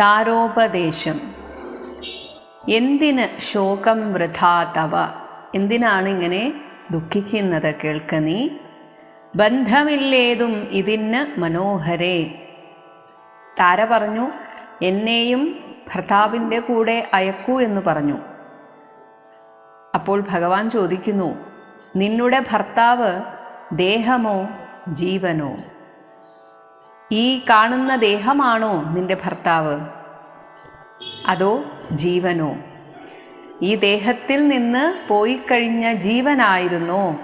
താരോപദേശം. എന്തിന് ശോകം വൃഥാ തവ? എന്തിനാണ് ഇങ്ങനെ ദുഃഖിക്കുന്നത് കേൾക്ക നീ? ബന്ധമില്ലേതും ഇതിന് മനോഹരേ. താര പറഞ്ഞു എന്നെയും ഭർത്താവിന്റെ കൂടെ അയക്കൂ എന്ന് പറഞ്ഞു. അപ്പോൾ ഭഗവാൻ ചോദിക്കുന്നു നിന്നുടെ ഭർത്താവ് ദേഹമോ ജീവനോ? ഈ കാണുന്ന ദേഹമാണോ നിന്റെ ഭർത്താവ്? അതോ ജീവനോ? ഈ ദേഹത്തിൽ നിന്ന് പോയി കഴിഞ്ഞ ജീവനായിരുന്നു.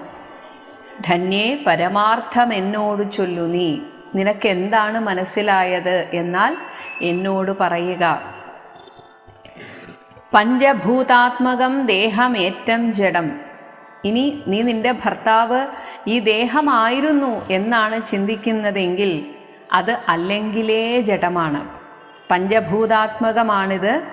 ധന്യേ പരമാർത്ഥം എന്നോട് ചൊല്ലു നീ. നിനക്കെന്താണ് മനസ്സിലായത്? എന്നാൽ എന്നോട് പറയുക. പഞ്ചഭൂതാത്മകം ദേഹമേറ്റം ജഡം. ഇനി നീ നിന്റെ ഭർത്താവ് ഈ ദേഹമായിരുന്നു എന്നാണ് ചിന്തിക്കുന്നതെങ്കിൽ അത് അല്ലെങ്കിലേ ജഡമാണ്. പഞ്ചഭൂതാത്മകമാണിത്.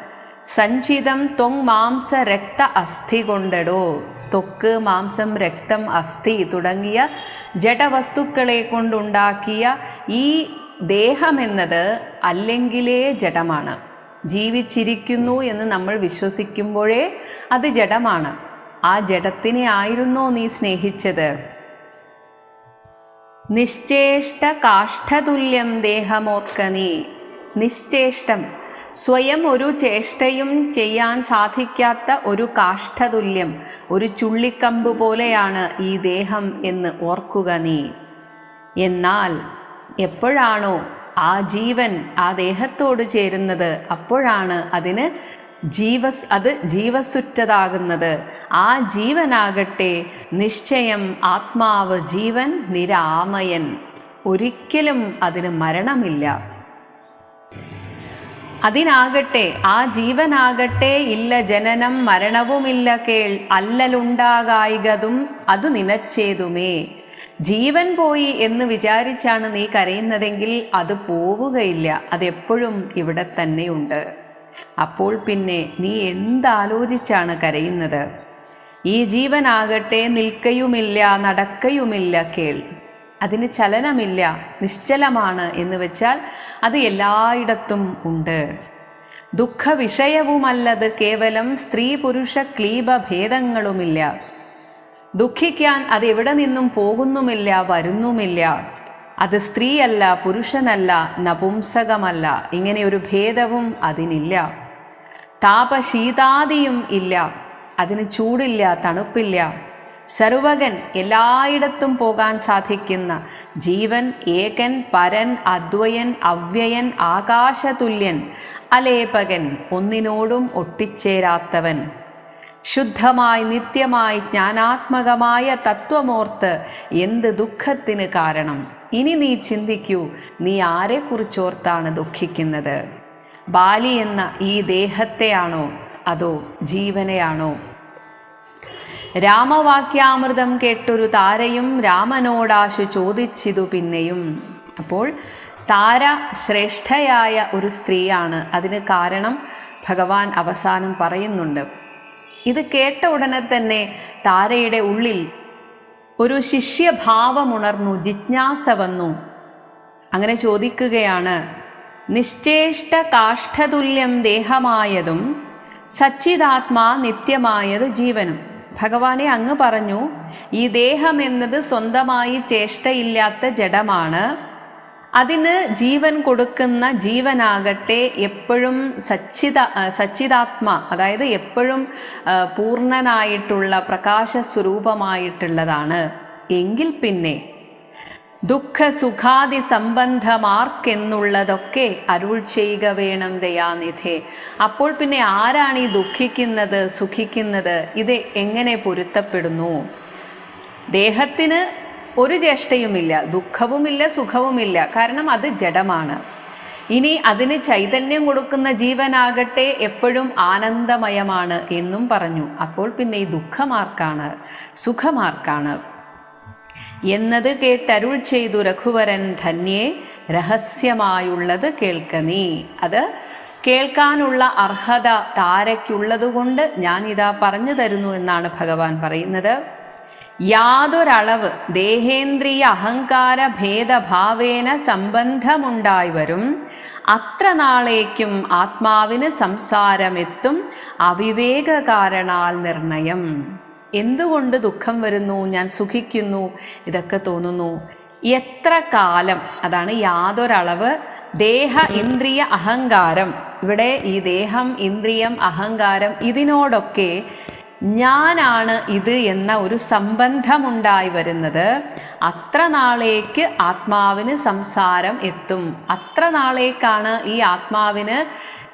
സഞ്ചിതം ത്വങ് മാംസ രക്ത അസ്ഥി കൊണ്ടടോ. തൊക്ക് മാംസം രക്തം അസ്ഥി തുടങ്ങിയ ജഡവസ്തുക്കളെ കൊണ്ടുണ്ടാക്കിയ ഈ ദേഹമെന്നത് അല്ലെങ്കിലേ ജഡമാണ്. ജീവിച്ചിരിക്കുന്നു എന്ന് നമ്മൾ വിശ്വസിക്കുമ്പോഴേ അത് ജഡമാണ്. ആ ജഡത്തിനെ ആയിരുന്നോ നീ സ്നേഹിച്ചത്? നിശ്ചേഷ്ട കാഷ്ഠതുല്യം ദേഹമോർക്ക നീ. നിശ്ചേഷ്ടം. സ്വയം ഒരു ചേഷ്ടയും ചെയ്യാൻ സാധിക്കാത്ത ഒരു കാഷ്ഠതുല്യം ഒരു ചുള്ളിക്കമ്പ് പോലെയാണ് ഈ ദേഹം എന്ന് ഓർക്കുക നീ. എന്നാൽ എപ്പോഴാണോ ആ ജീവൻ ആ ദേഹത്തോട് ചേരുന്നത് അപ്പോഴാണ് അതിന് ജീവസ് അത് ജീവസുറ്റതാകുന്നത്. ആ ജീവനാകട്ടെ നിശ്ചയം ആത്മാവ് ജീവൻ നിരാമയൻ. ഒരിക്കലും അതിന് മരണമില്ല. അതിനാകട്ടെ ആ ജീവനാകട്ടെ ഇല്ല ജനനം മരണവുമില്ല കേൾ അല്ലലുണ്ടാകായികതും അത് നിനച്ചേതുമേ. ജീവൻ പോയി എന്ന് വിചാരിച്ചാണ് നീ കരയുന്നതെങ്കിൽ അത് പോവുകയില്ല. അതെപ്പോഴും ഇവിടെ തന്നെയുണ്ട്. അപ്പോൾ പിന്നെ നീ എന്താലോചിച്ചാണ് കരയുന്നത്? ഈ ജീവനാകട്ടെ നിൽക്കയുമില്ല നടക്കയുമില്ല കേൾ. അതിന് ചലനമില്ല നിശ്ചലമാണ് എന്ന് വെച്ചാൽ അത് എല്ലായിടത്തും ഉണ്ട്. ദുഃഖവിഷയവുമല്ലത് കേവലം സ്ത്രീ പുരുഷ ക്ലീബ ഭേദങ്ങളുമില്ല ദുഃഖിക്കാൻ അത് എവിടെ നിന്നും പോകുന്നുമില്ല വരുന്നുമില്ല. അത് സ്ത്രീയല്ല പുരുഷനല്ല നപുംസകമല്ല. ഇങ്ങനെ ഒരു ഭേദവും അതിനില്ല. താപശീതാദിയും ഇല്ല. അതിന് ചൂടില്ല തണുപ്പില്ല. സർവകൻ എല്ലായിടത്തും പോകാൻ സാധിക്കുന്ന ജീവൻ ഏകൻ പരൻ അദ്വയൻ അവ്യയൻ ആകാശതുല്യൻ അലേപകൻ ഒന്നിനോടും ഒട്ടിച്ചേരാത്തവൻ. ശുദ്ധമായി നിത്യമായി ജ്ഞാനാത്മകമായ തത്വമോർത്ത് എന്ത് ദുഃഖത്തിന് കാരണം? ഇനി നീ ചിന്തിക്കൂ നീ ആരെക്കുറിച്ചോർത്താണ് ദുഃഖിക്കുന്നത്? ബാലി എന്ന ഈ ദേഹത്തെയാണോ? അതോ ജീവനെയാണോ? രാമവാക്യാമൃതം കേട്ടൊരു താരയും രാമനോടാശു ചോദിച്ചിതു പിന്നെയും. അപ്പോൾ താര ശ്രേഷ്ഠയായ ഒരു സ്ത്രീയാണ്. അതിന് കാരണം ഭഗവാൻ അവസാനം പറയുന്നുണ്ട്. ഇത് കേട്ട ഉടനെ തന്നെ താരയുടെ ഉള്ളിൽ ഒരു ശിഷ്യഭാവമുണർന്നു ജിജ്ഞാസ വന്നു. അങ്ങനെ ചോദിക്കുകയാണ് നിശ്ചേഷ്ട കാഷ്ഠതുല്യം ദേഹമായതും സച്ചിതാത്മാ നിത്യമായത് ജീവനും. ഭഗവാനെ അങ്ങ് പറഞ്ഞു ഈ ദേഹം എന്നത് സ്വന്തമായി ചേഷ്ടയില്ലാത്ത ജഡമാണ്. അതിന് ജീവൻ കൊടുക്കുന്ന ജീവനാകട്ടെ എപ്പോഴും സച്ചിത സച്ചിതാത്മ അതായത് എപ്പോഴും പൂർണനായിട്ടുള്ള പ്രകാശ സ്വരൂപമായിട്ടുള്ളതാണ് എങ്കിൽ പിന്നെ ദുഃഖ സുഖാദി സംബന്ധമാർക്കെന്നുള്ളതൊക്കെ അരുൾ ചെയ്യുക വേണം ദയാനിധി. അപ്പോൾ പിന്നെ ആരാണ് ഈ ദുഃഖിക്കുന്നത് സുഖിക്കുന്നത്? ഇത് എങ്ങനെ പൊരുത്തപ്പെടുന്നു? ദേഹത്തിന് ഒരു ചേഷ്ടയുമില്ല ദുഃഖവുമില്ല സുഖവുമില്ല. കാരണം അത് ജഡമാണ്. ഇനി അതിന് ചൈതന്യം കൊടുക്കുന്ന ജീവനാകട്ടെ എപ്പോഴും ആനന്ദമയമാണ് എന്നും പറഞ്ഞു. അപ്പോൾ പിന്നെ ഈ ദുഃഖമാർക്കാണ് സുഖമാർക്കാണ്. എന്നത് കേട്ടരുൾ ചെയ്തു രഘുവരൻ ധന്യേ രഹസ്യമായുള്ളത് കേൾക്ക നീ. അത് കേൾക്കാനുള്ള അർഹത താരയ്ക്കുള്ളതുകൊണ്ട് ഞാനിതാ പറഞ്ഞു തരുന്നു എന്നാണ് ഭഗവാൻ പറയുന്നത്. യാതൊരളവ് ദേഹേന്ദ്രിയ അഹങ്കാര ഭേദഭാവേന സംബന്ധമുണ്ടായി വരും. അത്ര നാളേക്കും ആത്മാവിന് സംസാരമെത്തും അവിവേക കാരണാൽ നിർണയം. എന്തുകൊണ്ട് ദുഃഖം വരുന്നു? ഞാൻ സുഖിക്കുന്നു. ഇതൊക്കെ തോന്നുന്നു. എത്ര കാലം? അതാണ് യാതൊരളവ് ദേഹ ഇന്ദ്രിയ അഹങ്കാരം. ഇവിടെ ഈ ദേഹം ഇന്ദ്രിയം അഹങ്കാരം ഇതിനോടൊക്കെ ഞാനാണ് ഇത് എന്ന ഒരു സംബന്ധമുണ്ടായി വരുന്നത്. അത്ര നാളേക്ക് ആത്മാവിന് സംസാരം എത്തും. അത്ര നാളേക്കാണ് ഈ ആത്മാവിന്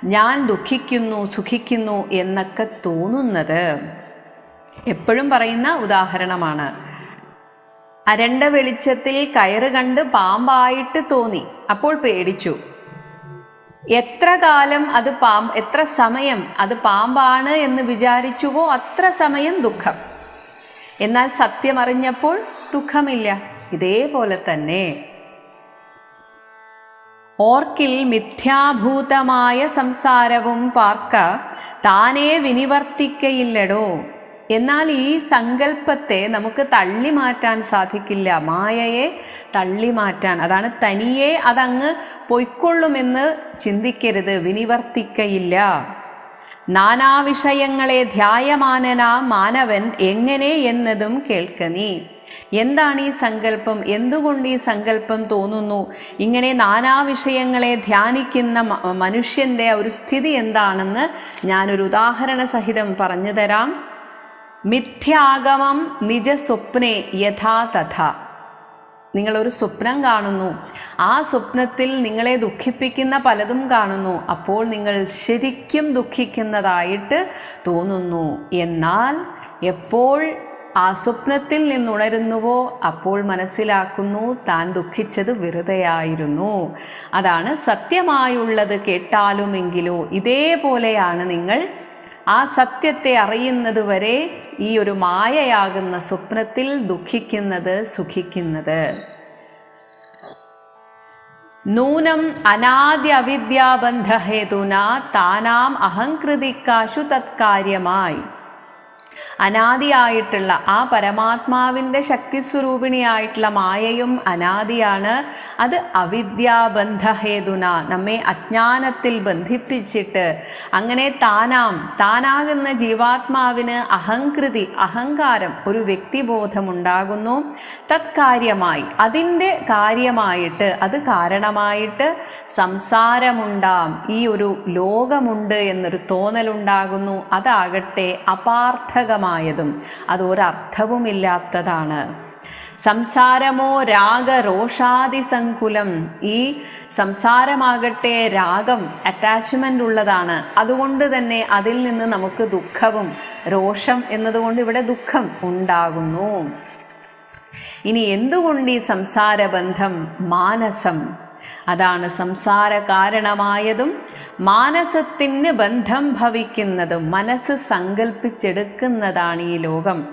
ഞാൻ ദുഃഖിക്കുന്നു സുഖിക്കുന്നു എന്നൊക്കെ തോന്നുന്നത്. എപ്പോഴും പറയുന്ന ഉദാഹരണമാണ്. അരണ്ട വെളിച്ചത്തിൽ കയറ് കണ്ട് പാമ്പായിട്ട് തോന്നി. അപ്പോൾ പേടിച്ചു. എത്ര കാലം അത് പാമ്പ് എത്ര സമയം അത് പാമ്പാണ് എന്ന് വിചാരിച്ചുവോ അത്ര സമയം ദുഃഖം. എന്നാൽ സത്യമറിഞ്ഞപ്പോൾ ദുഃഖമില്ല. ഇതേപോലെ തന്നെ. ഓർക്കിൽ മിഥ്യാഭൂതമായ സംസാരവും പാർക്ക താനേ വിനിവർത്തിക്കയില്ലടോ. എന്നാൽ ഈ സങ്കല്പത്തെ നമുക്ക് തള്ളി മാറ്റാൻ സാധിക്കില്ല. മായയെ തള്ളി മാറ്റാൻ അതാണ് തനിയെ അതങ്ങ് പൊയ്ക്കൊള്ളുമെന്ന് ചിന്തിക്കരുത് വിനിവർത്തിക്കയില്ല. നാനാവിഷയങ്ങളെ ധ്യായമാനന മാനവൻ എങ്ങനെ എന്നതും കേൾക്ക നീ. എന്താണ് ഈ സങ്കല്പം എന്തുകൊണ്ട് ഈ സങ്കല്പം തോന്നുന്നു? ഇങ്ങനെ നാനാവിഷയങ്ങളെ ധ്യാനിക്കുന്ന മ- മനുഷ്യന്റെ ഒരു സ്ഥിതി എന്താണെന്ന് ഞാനൊരു ഉദാഹരണ സഹിതം പറഞ്ഞു തരാം. മിഥ്യാഗമം നിജ സ്വപ്നെ യഥാ തഥ. നിങ്ങളൊരു സ്വപ്നം കാണുന്നു. ആ സ്വപ്നത്തിൽ നിങ്ങളെ ദുഃഖിപ്പിക്കുന്ന പലതും കാണുന്നു. അപ്പോൾ നിങ്ങൾ ശരിക്കും ദുഃഖിക്കുന്നതായിട്ട് തോന്നുന്നു. എന്നാൽ എപ്പോൾ ആ സ്വപ്നത്തിൽ നിന്നുണരുന്നുവോ അപ്പോൾ മനസ്സിലാക്കുന്നു താൻ ദുഃഖിച്ചത് വെറുതെയായിരുന്നു. അതാണ് സത്യമായുള്ളത് കേട്ടാലുമെങ്കിലോ ഇതേപോലെയാണ് നിങ്ങൾ ആ സത്യത്തെ അറിയുന്നത് വരെ ഈ ഒരു മായയാകുന്ന സ്വപ്നത്തിൽ ദുഃഖിക്കുന്നത് സുഖിക്കുന്നത്. നൂനം അനാദ്യ അവിദ്യാബന്ധഹേതുന താനാം അഹങ്കൃതിക്കാശു തത്കാര്യമായി. അനാദിയായിട്ടുള്ള ആ പരമാത്മാവിന്റെ ശക്തിസ്വരൂപിണിയായിട്ടുള്ള മായയും അനാദിയാണ്. അത് അവിദ്യാബന്ധഹേതുന നമ്മെ അജ്ഞാനത്തിൽ ബന്ധിപ്പിച്ചിട്ട്. അങ്ങനെ താനാം താനാകുന്ന ജീവാത്മാവിന് അഹംകൃതി അഹങ്കാരം ഒരു വ്യക്തിബോധമുണ്ടാകുന്നു. തത്കാര്യമായി അതിന്റെ കാര്യമായിട്ട് അത് കാരണമായിട്ട് സംസാരമുണ്ടാം. ഈ ഒരു ലോകമുണ്ട് എന്നൊരു തോന്നലുണ്ടാകുന്നു. അതാകട്ടെ അപാർത്ഥകമായതും അത് ഒരർത്ഥവുമില്ലാത്തതാണ് സംസാരമോ രാഗരോഷാദിസങ്കുലം. ഈ സംസാരമാകട്ടെ രാഗം അറ്റാച്ച്മെന്റ് ഉള്ളതാണ്. അതുകൊണ്ട് തന്നെ അതിൽ നിന്ന് നമുക്ക് ദുഃഖവും രോഷം എന്നതുകൊണ്ട് ഇവിടെ ദുഃഖം ഉണ്ടാകുന്നു. ഇനി എന്തുകൊണ്ട് ഈ സംസാരബന്ധം മാനസം? അതാണ് സംസാര കാരണമായതും മാനസത്തിന് ബന്ധം ഭവിക്കുന്നതും മനസ്സ് സങ്കല്പിച്ചെടുക്കുന്നതാണ് ഈ ലോകം.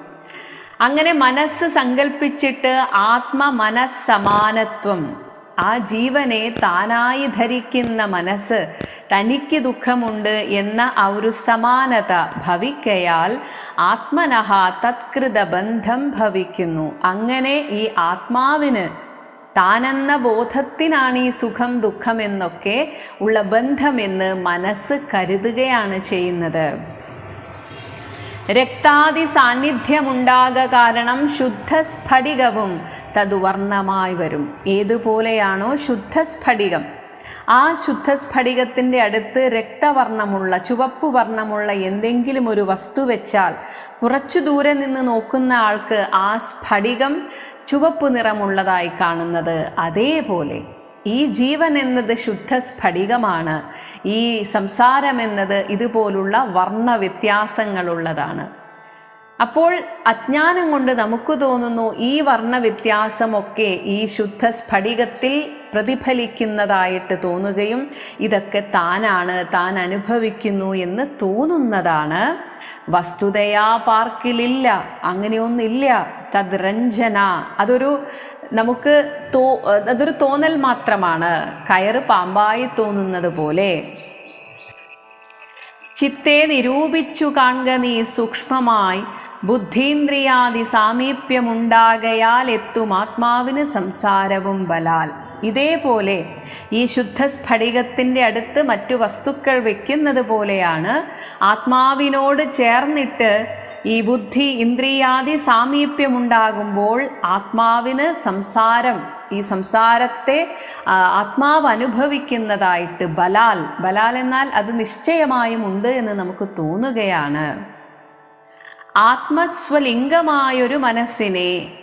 അങ്ങനെ മനസ്സ് സങ്കല്പിച്ചിട്ട് ആത്മമനസ്സമാനത്വം ആ ജീവനെ താനായി ധരിക്കുന്ന മനസ്സ് തനിക്ക് ദുഃഖമുണ്ട് എന്ന ആ ഒരു സമാനത ഭവിക്കയാൽ ആത്മനഹ തത്കൃത ബന്ധം ഭവിക്കുന്നു. അങ്ങനെ ഈ ആത്മാവിന് താനെന്ന ബോധത്തിനാണ് ഈ സുഖം ദുഃഖം എന്നൊക്കെ ഉള്ള ബന്ധമെന്ന് മനസ്സ് കരുതുകയാണ് ചെയ്യുന്നത്. രക്താദി സാന്നിധ്യമുണ്ടാക കാരണം ശുദ്ധസ്ഫടികവും തതുവർണമായി വരും. ഏതുപോലെയാണോ ശുദ്ധസ്ഫടികം ആ ശുദ്ധസ്ഫടികത്തിന്റെ അടുത്ത് രക്തവർണമുള്ള ചുവപ്പ് വർണമുള്ള എന്തെങ്കിലും ഒരു വസ്തു വെച്ചാൽ കുറച്ചു ദൂരെ നിന്ന് നോക്കുന്ന ആൾക്ക് ആ സ്ഫടികം ചുവപ്പ് നിറമുള്ളതായി കാണുന്നത് അതേപോലെ ഈ ജീവൻ എന്നത് ശുദ്ധ സ്ഫടികമാണ്. ഈ സംസാരം എന്നത് ഇതുപോലുള്ള വർണ വ്യത്യാസങ്ങളുള്ളതാണ്. അപ്പോൾ അജ്ഞാനം കൊണ്ട് നമുക്ക് തോന്നുന്നു ഈ വർണ വ്യത്യാസമൊക്കെ ഈ ശുദ്ധ സ്ഫടികത്തിൽ പ്രതിഫലിക്കുന്നതായിട്ട് തോന്നുകയും ഇതൊക്കെ താനാണ് താൻ അനുഭവിക്കുന്നു എന്ന് തോന്നുന്നതാണ്. വസ്തുതയാ പാർക്കിലില്ല അങ്ങനെയൊന്നില്ല തദ്രഞ്ജന. അതൊരു നമുക്ക് തോ അതൊരു തോന്നൽ മാത്രമാണ്. കയറ് പാമ്പായി തോന്നുന്നത് പോലെ. ചിത്തെ നിരൂപിച്ചു കാണുക നീ സൂക്ഷ്മമായി. ബുദ്ധീന്ദ്രിയാദി സാമീപ്യമുണ്ടാകയാൽ എത്തും ആത്മാവിന് സംസാരവും ബലാൽ. ഇതേപോലെ ഈ ശുദ്ധ സ്ഫടികത്തിന്റെ അടുത്ത് മറ്റു വസ്തുക്കൾ വയ്ക്കുന്നത് പോലെയാണ് ആത്മാവിനോട് ചേർന്നിട്ട് ഈ ബുദ്ധി ഇന്ദ്രിയാദി സാമീപ്യമുണ്ടാകുമ്പോൾ ആത്മാവിന് സംസാരം ഈ സംസാരത്തെ ആത്മാവ് അനുഭവിക്കുന്നതായിട്ട് ബലാൽ ബലാൽ എന്നാൽ അത് നിശ്ചയമായും ഉണ്ട് എന്ന് നമുക്ക് തോന്നുകയാണ്. ആത്മസ്വലിംഗമായൊരു മനസ്സിനെ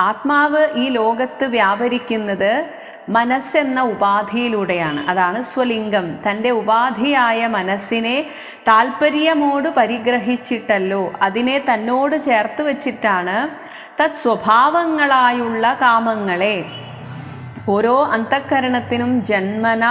ആത്മാവ് ഈ ലോകത്ത് വ്യാപരിക്കുന്നത് മനസ്സെന്ന ഉപാധിയിലൂടെയാണ്. അതാണ് സ്വലിംഗം. തന്റെ ഉപാധിയായ മനസ്സിനെ താല്പര്യമോട് പരിഗ്രഹിച്ചിട്ടല്ലോ. അതിനെ തന്നോട് ചേർത്ത് വച്ചിട്ടാണ് തത് സ്വഭാവങ്ങളായുള്ള കാമങ്ങളെ. ഓരോ അന്തക്കരണത്തിനും ജന്മന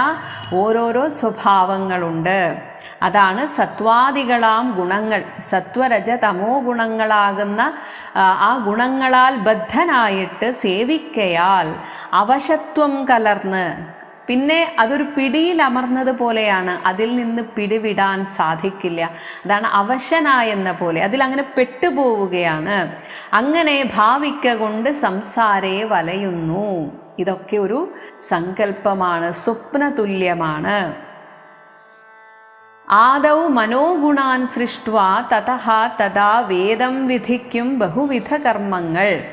ഓരോരോ സ്വഭാവങ്ങളുണ്ട്. അതാണ് സത്വാദികളാം ഗുണങ്ങൾ. സത്വരജ തമോ ഗുണങ്ങളാകുന്ന ആ, ഗുണങ്ങളാൽ ബദ്ധനായിട്ട് സേവിക്കയാൽ അവശത്വം കലർന്ന് പിന്നെ അതൊരു പിടിയിൽ അമർന്നത് പോലെയാണ്. അതിൽ നിന്ന് പിടിവിടാൻ സാധിക്കില്ല. അതാണ് അവശനായെന്ന പോലെ. അതിലങ്ങനെ പെട്ടുപോവുകയാണ്. അങ്ങനെ ഭാവിക്ക കൊണ്ട് സംസാരെ വലയുന്നു. ഇതൊക്കെ ഒരു സങ്കല്പമാണ് സ്വപ്നതുല്യമാണ്. ആദൗ മനോഗുണാൻ സൃഷ്ട്വ തതഹ തഥാ വേദം വിധിക്കും ബഹുവിധ കർമ്മങ്ങൾ.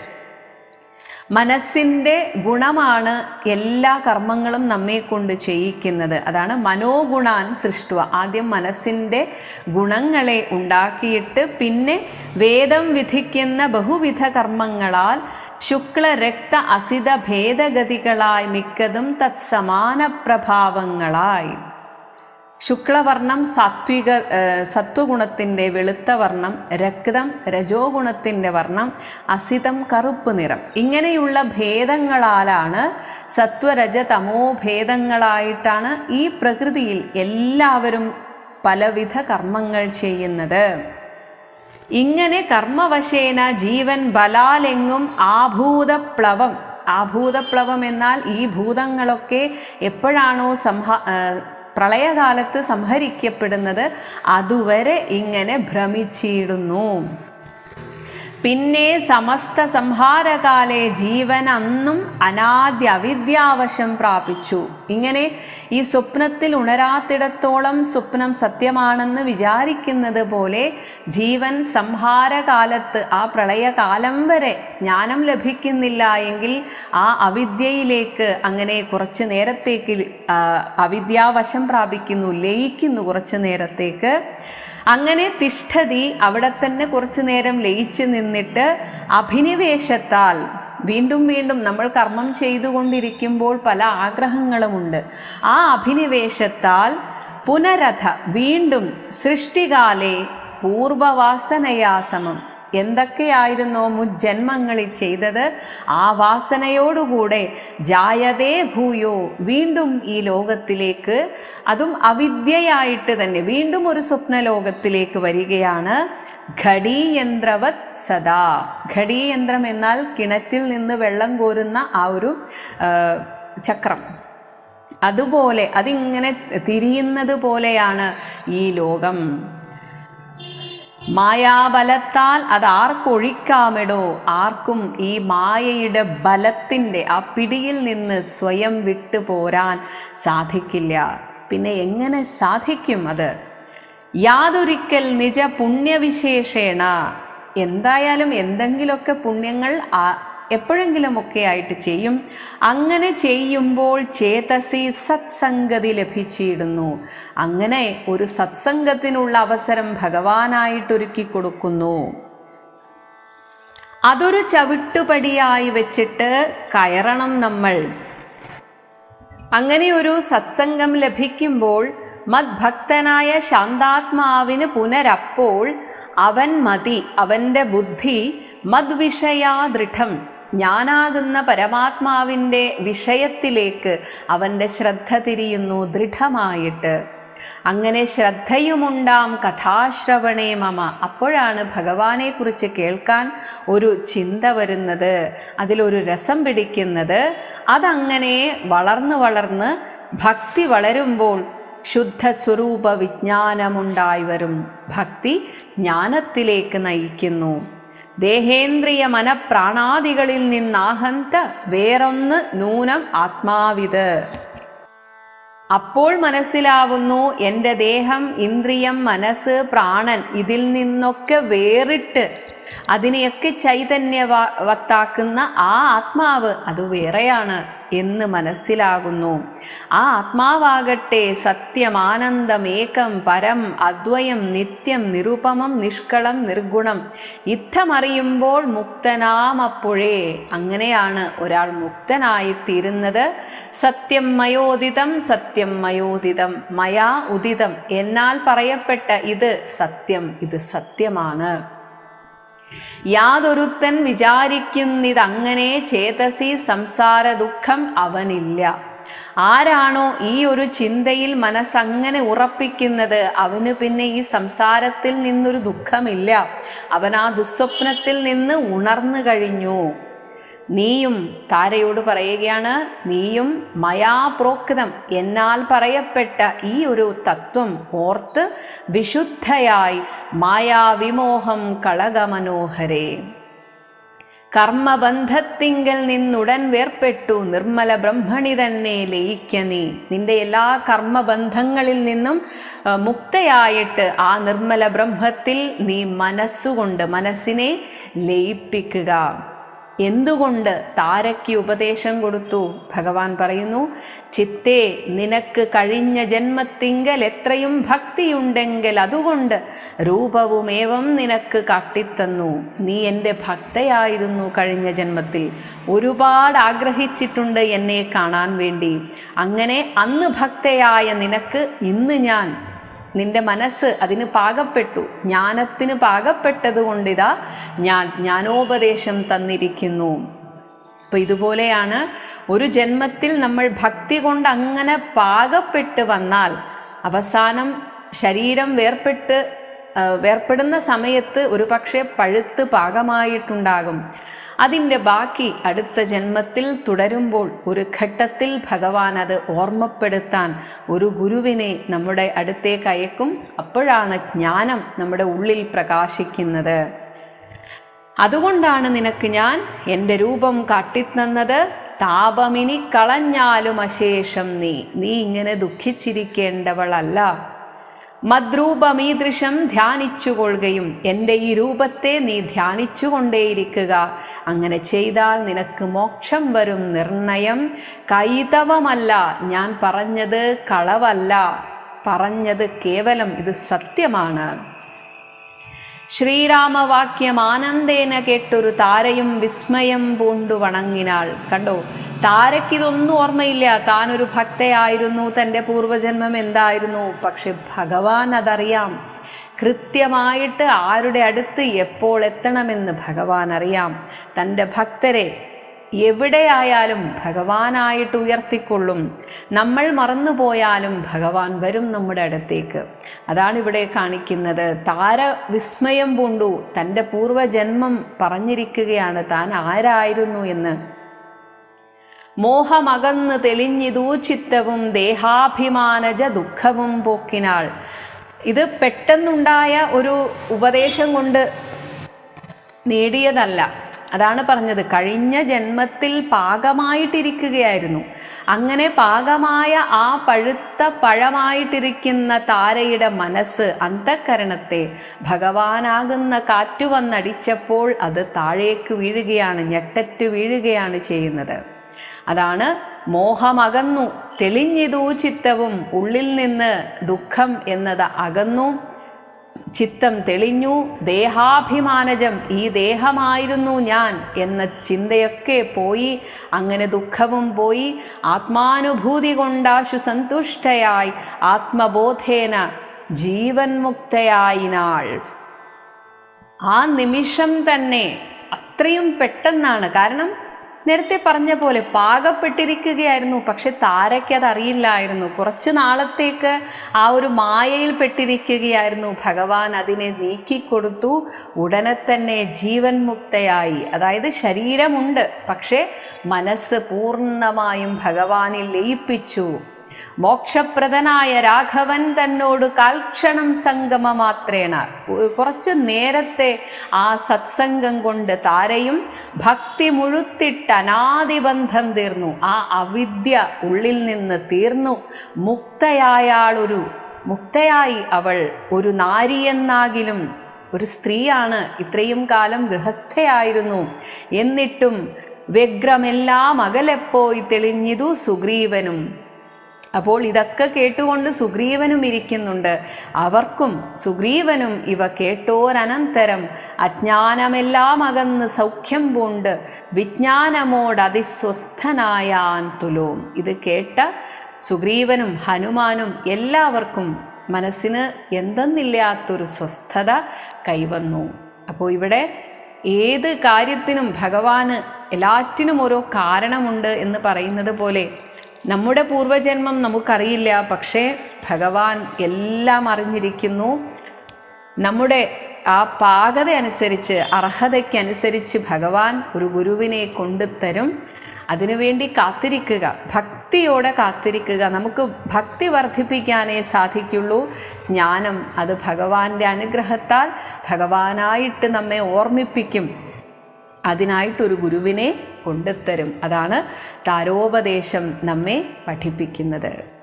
മനസ്സിന്റെ ഗുണമാണ് എല്ലാ കർമ്മങ്ങളും നമ്മെ കൊണ്ട് ചെയ്യിക്കുന്നത്. അതാണ് മനോഗുണാൻ സൃഷ്ടുവ. ആദ്യം മനസ്സിന്റെ ഗുണങ്ങളെ ഉണ്ടാക്കിയിട്ട് പിന്നെ വേദം വിധിക്കുന്ന ബഹുവിധ കർമ്മങ്ങളാൽ ശുക്ല രക്ത അസിത ഭേദഗതികളായി മിക്കതും തത്സമാന പ്രഭാവങ്ങളായി. ശുക്ലവർണം സാത്വിക സത്വഗുണത്തിന്റെ വെളുത്ത വർണം രക്തം രജോ ഗുണത്തിന്റെ വർണം അസിതം കറുപ്പ് നിറം. ഇങ്ങനെയുള്ള ഭേദങ്ങളാലാണ് സത്വരജ തമോ ഭേദങ്ങളായിട്ടാണ് ഈ പ്രകൃതിയിൽ എല്ലാവരും പലവിധ കർമ്മങ്ങൾ ചെയ്യുന്നത്. ഇങ്ങനെ കർമ്മവശേന ജീവൻ ബലാലെങ്ങും ആഭൂതപ്ലവം. ആഭൂതപ്ലവം എന്നാൽ ഈ ഭൂതങ്ങളൊക്കെ എപ്പോഴാണോ സംഹ പ്രളയകാലത്ത് സംഹരിക്കപ്പെടുന്നത് അതുവരെ ഇങ്ങനെ ഭ്രമിച്ചിടുന്നു പിന്നെ സമസ്ത സംഹാരകാലെ ജീവൻ അന്നും അനാദ്യ അവിദ്യാവശം പ്രാപിച്ചു. ഇങ്ങനെ ഈ സ്വപ്നത്തിൽ ഉണരാത്തിടത്തോളം സ്വപ്നം സത്യമാണെന്ന് വിചാരിക്കുന്നത് പോലെ ജീവൻ സംഹാരകാലത്ത് ആ പ്രളയകാലം വരെ ജ്ഞാനം ലഭിക്കുന്നില്ല എങ്കിൽ ആ അവിദ്യയിലേക്ക് അങ്ങനെ കുറച്ച് നേരത്തേക്ക് അവിദ്യാവശം പ്രാപിക്കുന്നു ലയിക്കുന്നു കുറച്ച് നേരത്തേക്ക്. അങ്ങനെ തിഷ്ഠതി അവിടെ തന്നെ കുറച്ചു നേരം ലയിച്ചു നിന്നിട്ട് അഭിനിവേശത്താൽ വീണ്ടും വീണ്ടും നമ്മൾ കർമ്മം ചെയ്തുകൊണ്ടിരിക്കുമ്പോൾ പല ആഗ്രഹങ്ങളുമുണ്ട്. ആ അഭിനിവേശത്താൽ പുനരഥ വീണ്ടും സൃഷ്ടികാലെ പൂർവവാസനയാസമം എന്തൊക്കെയായിരുന്നോ മുജ്ജന്മങ്ങളിൽ ചെയ്തത്? ആ വാസനയോടുകൂടെ ജായതേ ഭൂയോ വീണ്ടും ഈ ലോകത്തിലേക്ക് അതും അവിദ്യയായിട്ട് തന്നെ വീണ്ടും ഒരു സ്വപ്നലോകത്തിലേക്ക് വരികയാണ് ഘടീയന്ത്രവത് സദാ. ഘടീയന്ത്രം എന്നാൽ കിണറ്റിൽ നിന്ന് വെള്ളം കോരുന്ന ആ ഒരു ചക്രം. അതുപോലെ അതിങ്ങനെ തിരിയുന്നത് പോലെയാണ് ഈ ലോകം. മായാബലത്താൽ അത് ആർക്കൊഴിക്കാമെടോ ആർക്കും ഈ മായയുടെ ബലത്തിന്റെ ആ പിടിയിൽ നിന്ന് സ്വയം വിട്ടുപോരാൻ സാധിക്കില്ല. പിന്നെ എങ്ങനെ സാധിക്കും അത്? യാതൊരിക്കൽ നിജ പുണ്യവിശേഷേണ. എന്തായാലും എന്തെങ്കിലുമൊക്കെ പുണ്യങ്ങൾ എപ്പോഴെങ്കിലും എപ്പോഴെങ്കിലുമൊക്കെ ആയിട്ട് ചെയ്യും. അങ്ങനെ ചെയ്യുമ്പോൾ ചേതസി സത്സംഗതി ലഭിച്ചിടുന്നു. അങ്ങനെ ഒരു സത്സംഗത്തിനുള്ള അവസരം ഭഗവാനായിട്ടൊരുക്കി കൊടുക്കുന്നു. അതൊരു ചവിട്ടുപടിയായി വെച്ചിട്ട് കയറണം നമ്മൾ. അങ്ങനെ ഒരു സത്സംഗം ലഭിക്കുമ്പോൾ മദ്ഭക്തനായ ശാന്താത്മാവിന് പുനരപ്പോൾ അവൻ മതി അവന്റെ ബുദ്ധി മദ്വിഷയാ ദൃഢം ഞാനാകുന്ന പരമാത്മാവിന്റെ വിഷയത്തിലേക്ക് അവന്റെ ശ്രദ്ധ തിരിയുന്നു ദൃഢമായിട്ട്. അങ്ങനെ ശ്രദ്ധയുമുണ്ടാം കഥാശ്രവണേ മമ. അപ്പോഴാണ് ഭഗവാനെ കുറിച്ച് കേൾക്കാൻ ഒരു ചിന്ത വരുന്നത്. അതിലൊരു രസം പിടിക്കുന്നത് അതങ്ങനെ വളർന്ന് വളർന്ന് ഭക്തി വളരുമ്പോൾ ശുദ്ധ സ്വരൂപ വിജ്ഞാനമുണ്ടായി വരും. ഭക്തി ജ്ഞാനത്തിലേക്ക് നയിക്കുന്നു. ദേഹേന്ദ്രിയ മനപ്രാണാദികളിൽ നിന്നാഹന്ത വേറൊന്ന് നൂനം ആത്മാവിത്. അപ്പോൾ മനസ്സിലാവുന്നു എന്റെ ദേഹം ഇന്ദ്രിയം മനസ്സ് പ്രാണൻ ഇതിൽ നിന്നൊക്കെ വേറിട്ട് അതിനെയൊക്കെ ചൈതന്യവത്താക്കുന്ന ആ ആത്മാവ് അത് വേറെയാണ് എന്ന് മനസ്സിലാകുന്നു. ആ ആത്മാവാകട്ടെ സത്യം ആനന്ദം സത്യമാനന്ദമേകം പരം അദ്വയം നിത്യം നിരുപമം നിഷ്കളം നിർഗുണം ഇത്തമറിയുമ്പോൾ മുക്തനാം അപ്പോഴേ അങ്ങനെയാണ് ഒരാൾ മുക്തനായിത്തീരുന്നത്. സത്യം മയോദിതം സത്യം മയോദിതം മയാ ഉദിതം. എന്നാൽ പറയപ്പെട്ട ഇത് സത്യം ഇത് സത്യമാണ്. യാതൊരുത്തൻ വിചാരിക്കുന്നിതങ്ങനെ ചേതസി സംസാര ദുഃഖം അവനില്ല. ആരാണോ ഈ ഒരു ചിന്തയിൽ മനസ്സങ്ങനെ ഉറപ്പിക്കുന്നത് അവന് പിന്നെ ഈ സംസാരത്തിൽ നിന്നൊരു ദുഃഖമില്ല. അവൻ ആ ദുസ്വപ്നത്തിൽ നിന്ന് ഉണർന്നു കഴിഞ്ഞു. നീയും താരയോട് പറയുകയാണ് നീയും മയാ പ്രോക്തം എന്നാൽ പറയപ്പെട്ട ഈ ഒരു തത്വം ഓർത്ത് വിശുദ്ധയായി മായാവിമോഹം കളകമനോഹരേ. കർമ്മബന്ധത്തിങ്കൽ നിന്നുടൻ വേർപ്പെട്ടു നിർമ്മല ബ്രഹ്മണി തന്നെ ലയിക്ക നീ. നിന്റെ എല്ലാ കർമ്മബന്ധങ്ങളിൽ നിന്നും മുക്തയായിട്ട് ആ നിർമ്മല ബ്രഹ്മത്തിൽ നീ മനസ്സുകൊണ്ട് മനസ്സിനെ ലയിപ്പിക്കുക. എന്തുകൊണ്ട് താരയ്ക്ക് ഉപദേശം കൊടുത്തു? ഭഗവാൻ പറയുന്നു ചിത്തേ നിനക്ക് കഴിഞ്ഞ ജന്മത്തിങ്കൽ എത്രയും ഭക്തിയുണ്ടെങ്കിൽ അതുകൊണ്ട് രൂപവുമേവം നിനക്ക് കാട്ടിത്തന്നു. നീ എന്റെ ഭക്തയായിരുന്നു കഴിഞ്ഞ ജന്മത്തിൽ. ഒരുപാട് ആഗ്രഹിച്ചിട്ടുണ്ട് എന്നെ കാണാൻ വേണ്ടി. അങ്ങനെ അന്ന് ഭക്തയായ നിനക്ക് ഇന്ന് ഞാൻ നിന്റെ മനസ്സ് അതിന് പാകപ്പെട്ടു. ജ്ഞാനത്തിന് പാകപ്പെട്ടതുകൊണ്ടിതാ ഞാൻ ജ്ഞാനോപദേശം തന്നിരിക്കുന്നു. അപ്പം ഇതുപോലെയാണ് ഒരു ജന്മത്തിൽ നമ്മൾ ഭക്തി കൊണ്ട് അങ്ങനെ പാകപ്പെട്ട് വന്നാൽ അവസാനം ശരീരം വേർപെട്ട് വേർപ്പെടുന്ന സമയത്ത് ഒരു പക്ഷേ പഴുത്ത് പാകമായിട്ടുണ്ടാകും. അതിന്റെ ബാക്കി അടുത്ത ജന്മത്തിൽ തുടരുമ്പോൾ ഒരു ഘട്ടത്തിൽ ഭഗവാൻ അത് ഓർമ്മപ്പെടുത്താൻ ഒരു ഗുരുവിനെ നമ്മുടെ അടുത്തേക്ക് അയക്കും. അപ്പോഴാണ് ജ്ഞാനം നമ്മുടെ ഉള്ളിൽ പ്രകാശിക്കുന്നത്. അതുകൊണ്ടാണ് നിനക്ക് ഞാൻ എന്റെ രൂപം കാട്ടിത്തന്നത്. താപമിനി കളഞ്ഞാലും അശേഷം നീ. നീ ഇങ്ങനെ ദുഃഖിച്ചിരിക്കേണ്ടവളല്ല. മദ്രൂപമീദൃശം ധ്യാനിച്ചുകൊള്ളുകയും എന്റെ ഈ രൂപത്തെ നീ ധ്യാനിച്ചുകൊണ്ടേയിരിക്കുക. അങ്ങനെ ചെയ്താൽ നിനക്ക് മോക്ഷം വരും നിർണയം. കൈതവമല്ല ഞാൻ പറഞ്ഞത് കളവല്ല. പറഞ്ഞത് കേവലം ഇത് സത്യമാണ്. ശ്രീരാമവാക്യം ആനന്ദേന കേട്ടൊരു താരയും വിസ്മയം പൂണ്ടു വണങ്ങിനാൾ. കണ്ടോ? താരയ്ക്കിതൊന്നും ഓർമ്മയില്ല. താനൊരു ഭക്തയായിരുന്നു. തന്റെ പൂർവജന്മം എന്തായിരുന്നു? പക്ഷെ ഭഗവാൻ അതറിയാം. കൃത്യമായിട്ട് ആരുടെ അടുത്ത് എപ്പോൾ എത്തണമെന്ന് ഭഗവാൻ അറിയാം. തന്റെ ഭക്തരെ എവിടെയായാലും ഭഗവാനായിട്ട് ഉയർത്തിക്കൊള്ളും. നമ്മൾ മറന്നുപോയാലും ഭഗവാൻ വരും നമ്മുടെ അടുത്തേക്ക്. അതാണ് ഇവിടെ കാണിക്കുന്നത്. താര വിസ്മയം പൂണ്ടു. തന്റെ പൂർവജന്മം പറഞ്ഞിരിക്കുകയാണ്. താൻ ആരായിരുന്നു എന്ന്. മോഹമകന്ന് തെളിഞ്ഞിതൂ ചിത്തവും ദേഹാഭിമാനജ ദുഃഖവും പോക്കിനാൾ. ഇത് പെട്ടെന്നുണ്ടായ ഒരു ഉപദേശം കൊണ്ട് നേടിയതല്ല. അതാണ് പറഞ്ഞത്. കഴിഞ്ഞ ജന്മത്തിൽ പാകമായിട്ടിരിക്കുകയായിരുന്നു. അങ്ങനെ പാകമായ ആ പഴുത്ത പഴമായിട്ടിരിക്കുന്ന താരയുടെ മനസ്സ് അന്ധക്കരണത്തെ ഭഗവാനാകുന്ന കാറ്റു വന്നടിച്ചപ്പോൾ അത് താഴേക്ക് വീഴുകയാണ് ഞെട്ടറ്റ് വീഴുകയാണ് ചെയ്യുന്നത്. അതാണ് മോഹമകന്നു തെളിഞ്ഞിതൂ ചിത്തവും ഉള്ളിൽ നിന്ന് ദുഃഖം എന്നത് അകന്നു. ചിത്തം തെളിഞ്ഞു ദേഹാഭിമാനജം ഈ ദേഹമായിരുന്നു ഞാൻ എന്ന ചിന്തയൊക്കെ പോയി അങ്ങനെ ദുഃഖവും പോയി. ആത്മാനുഭൂതി കൊണ്ടാശു സന്തുഷ്ടയായി ആത്മബോധേന ജീവൻ മുക്തയായിനാൾ. ആ നിമിഷം തന്നെ അത്രയും പെട്ടെന്നാണ്. കാരണം നേരത്തെ പറഞ്ഞ പോലെ പാകപ്പെട്ടിരിക്കുകയായിരുന്നു പക്ഷെ താരയ്ക്ക് അറിയില്ലായിരുന്നു കുറച്ച് നാളത്തേക്ക് ആ ഒരു മായയിൽ പെട്ടിരിക്കുകയായിരുന്നു. ഭഗവാൻ അതിനെ നീക്കിക്കൊടുത്തു. ഉടനെ തന്നെ ജീവൻ മുക്തയായി. അതായത് ശരീരമുണ്ട് പക്ഷേ മനസ്സ് പൂർണമായും ഭഗവാനിൽ ലയിപ്പിച്ചു. മോക്ഷപ്രദനായ രാഘവൻ തന്നോട് കാൽക്ഷണം സംഗമമാത്രേണ. കുറച്ച് നേരത്തെ ആ സത്സംഗം കൊണ്ട് താരയും ഭക്തി മുഴുത്തിട്ട് അനാദിബന്ധം തീർന്നു. ആ അവിദ്യ ഉള്ളിൽ നിന്ന് തീർന്നു. മുക്തയായാളൊരു മുക്തയായി അവൾ ഒരു നാരിയെന്നാകിലും ഒരു സ്ത്രീയാണ് ഇത്രയും കാലം ഗൃഹസ്ഥയായിരുന്നു. എന്നിട്ടും വ്യഗ്രമെല്ലാം അകലെപ്പോയി തെളിഞ്ഞിതു സുഗ്രീവനും. അപ്പോൾ ഇതൊക്കെ കേട്ടുകൊണ്ട് സുഗ്രീവനും ഇരിക്കുന്നുണ്ട്. അവർക്കും സുഗ്രീവനും ഇവ കേട്ടോരനന്തരം അജ്ഞാനമെല്ലാം അകന്ന് സൗഖ്യം പൂണ്ട്. വിജ്ഞാനമോടതിസ്വസ്ഥനായാൻ തുലോം. ഇത് കേട്ട സുഗ്രീവനും ഹനുമാനും എല്ലാവർക്കും മനസ്സിന് എന്തെന്നില്ലാത്തൊരു സ്വസ്ഥത കൈവന്നു. അപ്പോൾ ഇവിടെ ഏത് കാര്യത്തിനും ഭഗവാന് എല്ലാറ്റിനും ഓരോ കാരണമുണ്ട് എന്ന് പറയുന്നത് പോലെ നമ്മുടെ പൂർവജന്മം നമുക്കറിയില്ല പക്ഷേ ഭഗവാൻ എല്ലാം അറിഞ്ഞിരിക്കുന്നു. നമ്മുടെ ആ പാകത അനുസരിച്ച് അർഹതയ്ക്കനുസരിച്ച് ഭഗവാൻ ഒരു ഗുരുവിനെ കൊണ്ടുതരും അതിനുവേണ്ടി കാത്തിരിക്കുക ഭക്തിയോടെ കാത്തിരിക്കുക. നമുക്ക് ഭക്തി വർദ്ധിപ്പിക്കാനേ സാധിക്കുള്ളൂ. ജ്ഞാനം അത് ഭഗവാന്റെ അനുഗ്രഹത്താൽ ഭഗവാനായിട്ട് നമ്മെ ഓർമ്മിപ്പിക്കും. അതിനായിട്ടൊരു ഗുരുവിനെ കൊണ്ടുത്തരും. അതാണ് താരോപദേശം നമ്മെ പഠിപ്പിക്കുന്നത്.